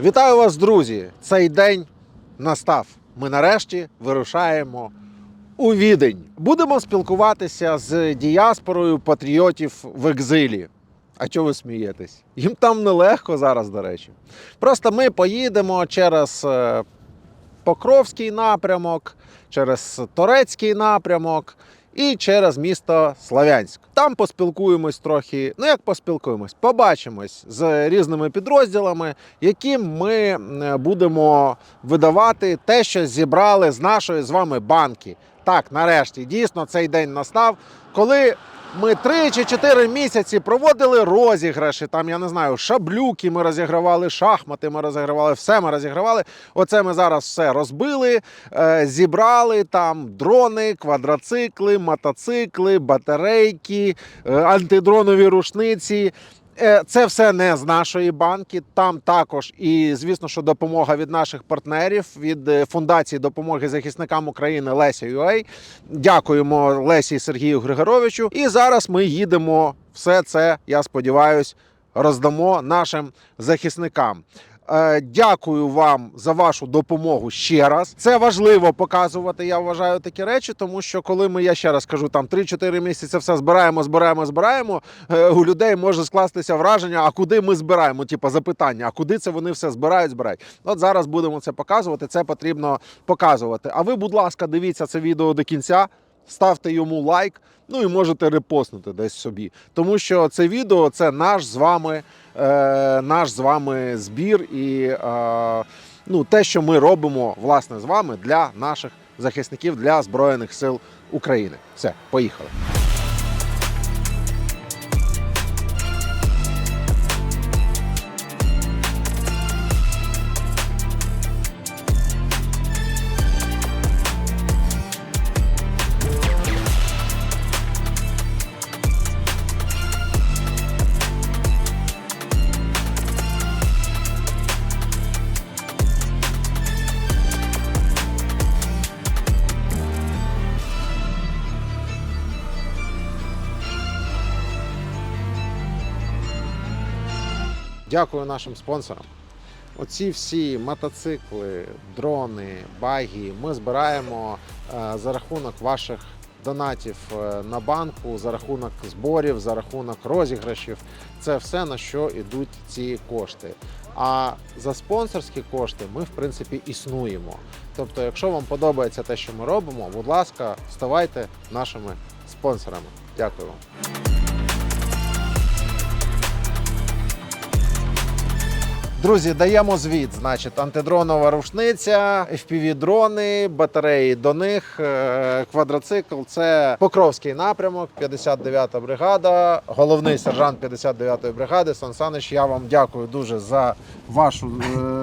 Вітаю вас, друзі! Цей день настав. Ми нарешті вирушаємо у відень. Будемо спілкуватися з діаспорою патріотів в екзилі. А чого ви смієтесь? Їм там нелегко зараз, до речі. Просто ми поїдемо через е, Покровський напрямок, через Торецький напрямок і через місто Славянськ. Там поспілкуємось трохи. Ну як поспілкуємось, побачимось з різними підрозділами, яким ми е, будемо видавати те, що зібрали з нашої з вами банки. Так, нарешті, дійсно, цей день настав, коли ми три чи чотири місяці проводили розіграші. Там я не знаю, шаблюки ми розігравали, шахмати ми розігравали, все ми розігравали. Оце ми зараз все розбили, е, зібрали там дрони, квадроцикли, мотоцикли, батарейки, е, антидронові рушниці. Е, Це все не з нашої банки. Там також і звісно, що допомога від наших партнерів від е, фундації допомоги захисникам України Леся Юей. Дякуємо Лесі Сергію Григоровичу. І зараз ми їдемо. Все це, я сподіваюся, роздамо нашим захисникам. Е, Дякую вам за вашу допомогу ще раз. Це важливо показувати. Я вважаю такі речі, тому що коли ми, я ще раз кажу, там 3-4 місяці все збираємо, збираємо, збираємо. е, У людей може скластися враження, а куди ми збираємо? Типа запитання, а куди це вони все збирають, збирають. От зараз будемо це показувати. Це потрібно показувати. А ви, будь ласка, дивіться це відео до кінця. Ставте йому лайк, ну і можете репостнути десь собі. Тому що це відео це наш з вами, е, наш з вами збір і е, ну, те, що ми робимо власне з вами для наших захисників для Збройних сил України. Все, поїхали. Дякую нашим спонсорам. Оці всі мотоцикли, дрони, баги ми збираємо е, за рахунок ваших донатів е, на банку, за рахунок зборів, за рахунок розіграшів. Це все на що йдуть ці кошти. А за спонсорські кошти ми, в принципі, існуємо. Тобто, якщо вам подобається те, що ми робимо, будь ласка, ставайте нашими спонсорами. Дякую вам. Друзі, даємо звіт. Значить, антидронова рушниця, FPV-дрони, батареї до них, е, квадроцикл. Це Покровський напрямок, 59-та бригада, головний сержант 59-ї бригади. Сан Санич, я вам дякую дуже за вашу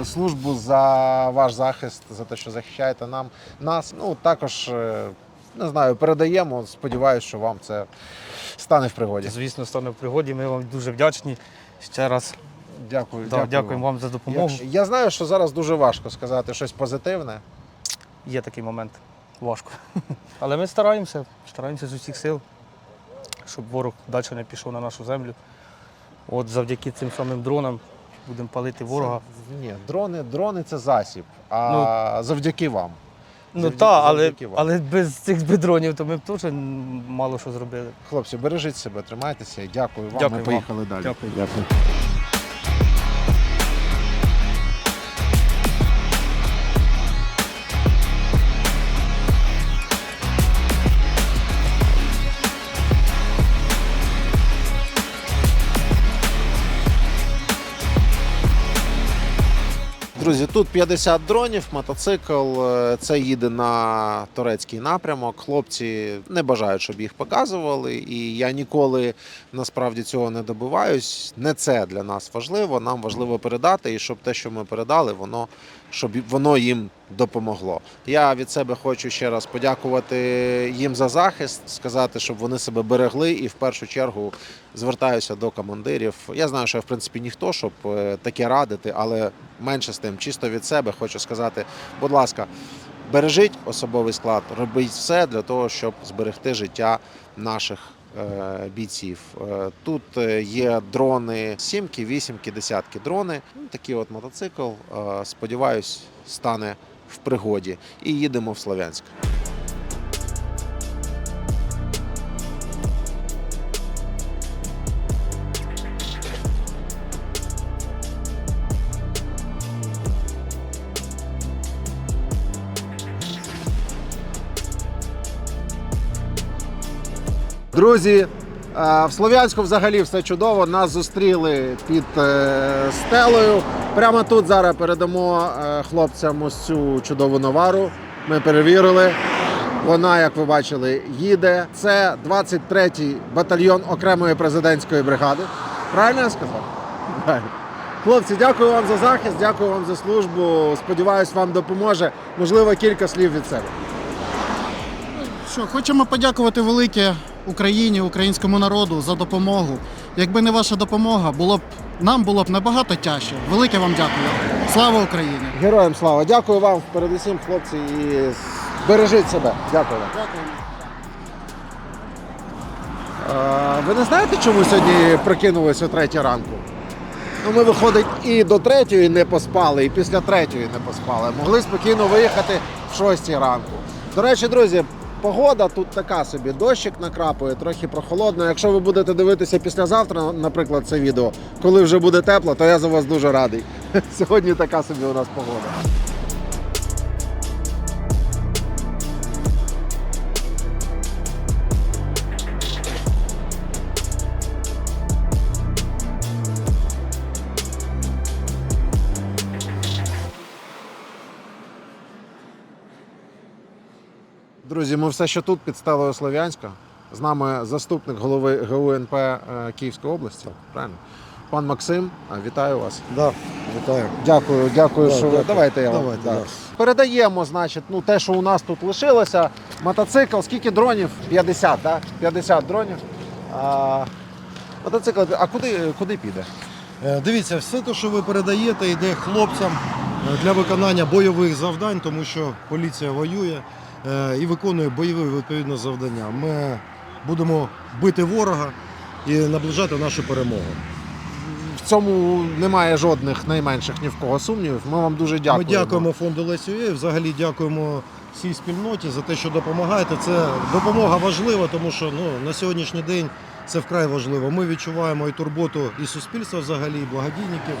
е, службу, за ваш захист, за те, що захищаєте нам нас. Ну також е, не знаю, передаємо. Сподіваюся, що вам це стане в пригоді. Звісно, стане в пригоді. Ми вам дуже вдячні. Ще раз Дякую, да, дякуємо вам за допомогу. Якщо- Я знаю, що зараз дуже важко сказати щось позитивне. Є такий момент. Важко. Але ми стараємося, стараємося з усіх сил, щоб ворог далі не пішов на нашу землю. От завдяки цим самим дронам будемо палити ворога. Це- ні, дрони, дрони це засіб. А завдяки вам. Ну завдяки- так, але, завдяки вам. але без цих би дронів то ми б теж мало що зробили. Хлопці, бережіть себе, тримайтеся і дякую вам. Дякую Ми вам. поїхали далі. Дякую. Друзі, тут 50 дронів, мотоцикл. е, Це їде на турецький напрямок. Хлопці не бажають, щоб їх показували. І я ніколи насправді цього не добиваюсь. Не це для нас важливо. Нам важливо передати, і щоб те, що ми передали, воно щоб воно їм допомогло. Я від себе хочу ще раз подякувати їм за захист, сказати, щоб вони себе берегли, і в першу чергу звертаюся до командирів. Я знаю, що я в принципі ніхто, щоб е, таке радити, але менше з тим, чисто від себе хочу сказати, будь ласка, бережіть особовий склад, робіть все для того, щоб зберегти життя наших е, бійців. Е, Тут є дрони, сімки, вісімки, десятки дрони. Ну, такий от мотоцикл, сподіваюсь, стане в пригоді. І їдемо в Слов'янськ. Друзі, е, в Слов'янську взагалі все чудово. Нас зустріли під е, стелею. Прямо тут зараз передамо е, хлопцям ось цю чудову навару. Ми перевірили. Вона, як ви бачили, їде. Це 23-й батальйон окремої президентської бригади. Правильно я сказав? Хлопці, дякую вам за захист, дякую вам за службу. Сподіваюсь, вам допоможе. Можливо, кілька слів від себе. Що, хочемо подякувати велике Україні, українському народу за допомогу. Якби не ваша допомога, було б нам було б набагато тяжче. Велике вам дякую. Слава Україні! Героям слава! Дякую вам передусім, хлопці, і бережіть себе. Дякую вам. Дякую. Е, Ви не знаєте, чому сьогодні прокинулись о третій ранку? Ну, ми виходить і до третьої не поспали, і після третьої не поспали. Могли спокійно виїхати в шостій ранку. До речі, друзі, погода тут така собі. Дощик накрапує, трохи прохолодно. Якщо ви будете дивитися післязавтра, наприклад, це відео, коли вже буде тепло, то я за вас дуже радий. Сьогодні така собі у нас погода. Друзі, ми все ще тут під стелею Слов'янська. З нами заступник голови ГУНП е, Київської області. Правильно? Пан Максим, вітаю вас. Да, вітаю. Дякую, дякую, Да, що ви. Давайте я вам. Давайте, да. да. Передаємо, значить, ну, те, що у нас тут лишилося. Мотоцикл, скільки дронів? 50, так? 50 дронів. А, мотоцикл, а куди, куди піде? Е, Дивіться, все те, що ви передаєте, йде хлопцям е, для виконання бойових завдань, тому що поліція воює і виконує бойові відповідно завдання. Ми будемо бити ворога і наближати нашу перемогу. В цьому немає жодних найменших ні в кого сумнівів. Ми вам дуже дякуємо. Ми дякуємо фонду Лесі Ю, взагалі дякуємо всій спільноті за те, що допомагаєте. Це допомога важлива, тому що ну, на сьогоднішній день це вкрай важливо. Ми відчуваємо і турботу і суспільства взагалі, і благодійників.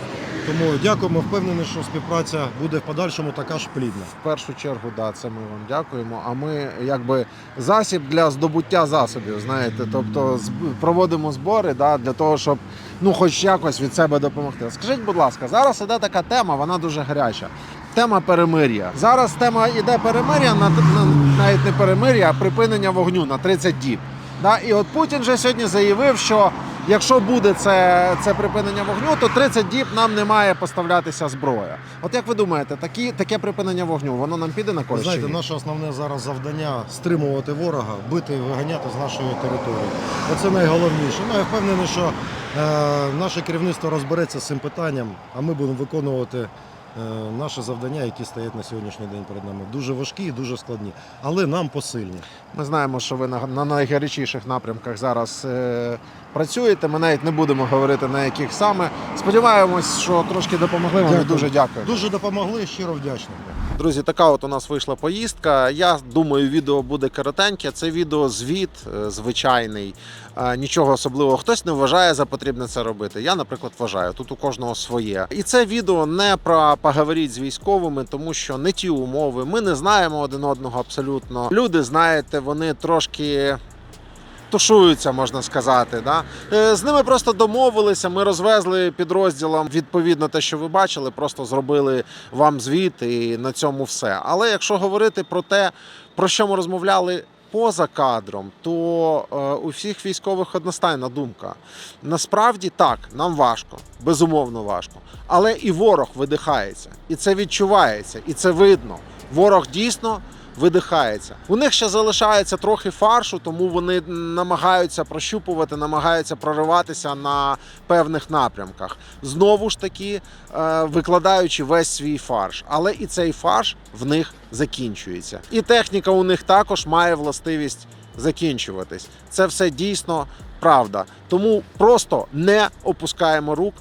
Тому дякуємо, впевнений, що співпраця буде в подальшому така ж плідна. В першу чергу, да, це ми вам дякуємо. А ми якби засіб для здобуття засобів, знаєте, тобто проводимо збори да, для того, щоб ну, хоч якось від себе допомогти. Скажіть, будь ласка, зараз іде така тема, вона дуже гаряча. Тема перемир'я. Зараз тема іде перемир'я, на навіть не перемир'я, а припинення вогню на 30 діб. Да? І от Путін же сьогодні заявив, що якщо буде це, це припинення вогню, то 30 діб нам не має поставлятися зброя. От як ви думаєте, такі, таке припинення вогню, воно нам піде на користь? знаєте, наше основне зараз завдання стримувати ворога, бити і виганяти з нашої території. Оце найголовніше. Ну я впевнений, що е, наше керівництво розбереться з цим питанням, а ми будемо виконувати наші завдання, які стоять на сьогоднішній день перед нами. Дуже важкі і дуже складні, але нам посильні. Ми знаємо, що ви на, на найгарячіших напрямках зараз е, працюєте. Ми навіть не будемо говорити на яких саме. Сподіваємось, що трошки допомогли. Вам дуже дякую. Дуже допомогли, щиро вдячний. Друзі, така от у нас вийшла поїздка. Я думаю, відео буде коротеньке. Це відео звіт е, звичайний, Е, нічого особливого. Хтось не вважає за потрібне це робити. Я, наприклад, вважаю. Тут у кожного своє. І це відео не про поговоріть з військовими, тому що не ті умови. Ми не знаємо один одного абсолютно. Люди, знаєте, вони трошки. Тушуються, можна сказати. Да? Е, З ними просто домовилися. Ми розвезли підрозділам відповідно те, що ви бачили, просто зробили вам звіт і на цьому все. Але якщо говорити про те, про що ми розмовляли поза кадром, то е, у всіх військових одностайна думка. Насправді так, нам важко, безумовно важко. Але і ворог видихається, і це відчувається, і це видно. Ворог дійсно видихається. У них ще залишається трохи фаршу, тому вони намагаються прощупувати, намагаються прориватися на певних напрямках. Знову ж таки, е, викладаючи весь свій фарш. Але і цей фарш в них закінчується. І техніка у них також має властивість закінчуватись. Це все дійсно правда. Тому просто не опускаємо рук,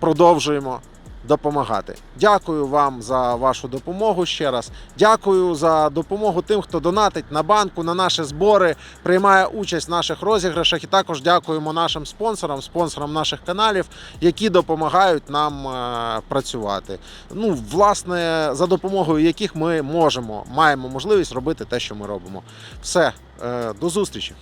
продовжуємо допомагати. Дякую вам за вашу допомогу ще раз. Дякую за допомогу тим, хто донатить на банку, на наші збори, приймає участь в наших розіграшах. І також дякуємо нашим спонсорам, спонсорам наших каналів, які допомагають нам е, працювати. Ну, власне, за допомогою яких ми можемо, маємо можливість робити те, що ми робимо. Все, е, до зустрічі.